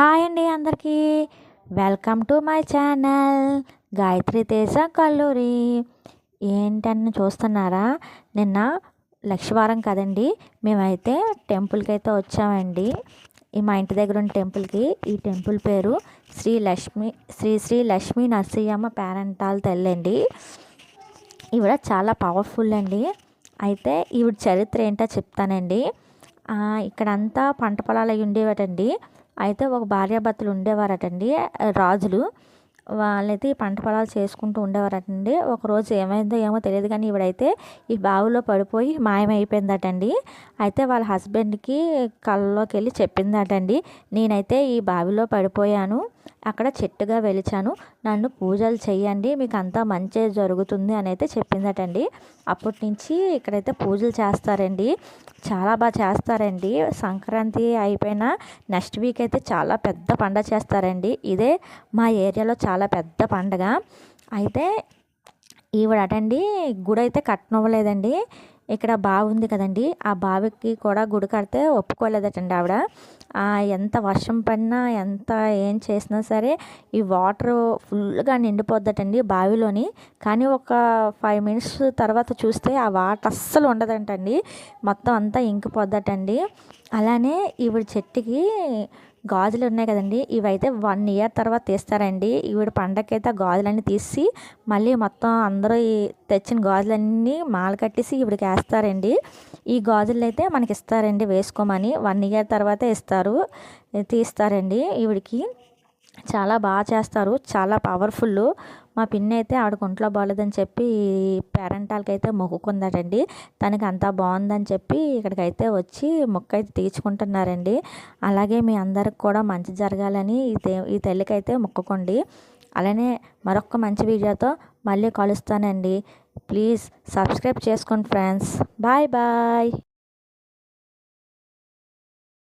Hi అండి అందరికీ. Welcome to my channel Gayatri Teja Kalluri. ఏంటని చూస్తున్నారా? నిన్న లక్షవారం కదండి మేమైతే టెంపుల్కి అయితే వచ్చామండి. ఈ మా ఇంటి దగ్గర ఉన్న టెంపుల్కి ఈ టెంపుల్ పేరు శ్రీ లక్ష్మి శ్రీ శ్రీ లక్ష్మీ నరసింహమ్మ పేరంటాల తెల్లండి. ఈవిడ చాలా పవర్ఫుల్ అండి. అయితే ఈవిడ చరిత్ర ఏంటో చెప్తానండి. ఇక్కడంతా పంట పొలాలు అవి ఉండేవాటండి అయితే ఒక భార్యాభర్తలు ఉండేవారటండి రాజులు. వాళ్ళైతే ఈ పంట పొలాలు చేసుకుంటూ ఉండేవారటండి. ఒకరోజు ఏమైందో ఏమో తెలియదు కానీ ఇవిడైతే ఈ బావిలో పడిపోయి మాయమైపోయిందటండి. అయితే వాళ్ళ హస్బెండ్కి కళ్ళలోకి వెళ్ళి చెప్పిందటండి నేనైతే ఈ బావిలో పడిపోయాను. అక్కడ చెట్టుగా వెలిచాను. నన్ను పూజలు చేయండి మీకు అంతా మంచి జరుగుతుంది అని అయితే చెప్పిందటండి. అప్పటి నుంచి ఇక్కడైతే పూజలు చేస్తారండి. చాలా బాగా చేస్తారండి. సంక్రాంతి అయిపోయిన నెక్స్ట్ వీక్ అయితే చాలా పెద్ద పండగ చేస్తారండి. ఇదే మా ఏరియాలో చాలా పెద్ద పండగ. అయితే ఈవిడటండి గుడి అయితే కట్నవ్వలేదండి ఇక్కడ బావి ఉంది కదండి. ఆ బావికి కూడా గుడి కడితే ఒప్పుకోలేదటండి ఆవిడ. ఎంత వర్షం పడినా ఎంత ఏం చేసినా సరే ఈ వాటర్ ఫుల్గా నిండిపోద్దటండి బావిలోని. కానీ ఒక ఫైవ్ మినిట్స్ తర్వాత చూస్తే ఆ వాటర్ అస్సలు ఉండదంటండి. మొత్తం అంతా ఇంకిపోద్దటండి. అలానే ఈవిడ చెట్టుకి గాజులు ఉన్నాయి కదండి. ఇవైతే వన్ ఇయర్ తర్వాత తీస్తారండి. ఈవిడ పండగకైతే గాజులన్నీ తీసి మళ్ళీ మొత్తం అందరూ తెచ్చిన గాజులన్నీ మాల కట్టేసి ఈవిడికి వేస్తారండి. ఈ గాజులు అయితే మనకి ఇస్తారండి వేసుకోమని. వన్ ఇయర్ తర్వాతే ఇస్తారు తీస్తారండి ఈవిడికి. చాలా బాగా చేస్తారు. చాలా పవర్ఫుల్ మా పిన్ని అయితే ఆవిడకి ఒంట్లో బాగాలేదని చెప్పి పేరెంటాలకి అయితే మొక్కుకుందటండి. తనకి అంతా బాగుందని చెప్పి ఇక్కడికైతే వచ్చి మొక్క అయితే తీర్చుకుంటున్నారండి. అలాగే మీ అందరికి కూడా మంచి జరగాలని ఈ ఈ తల్లికైతే మొక్కుకోండి. అలానే మరొక మంచి వీడియోతో మళ్ళీ కలుస్తానండి. ప్లీజ్ సబ్స్క్రైబ్ చేసుకోండి ఫ్రెండ్స్. Bye bye.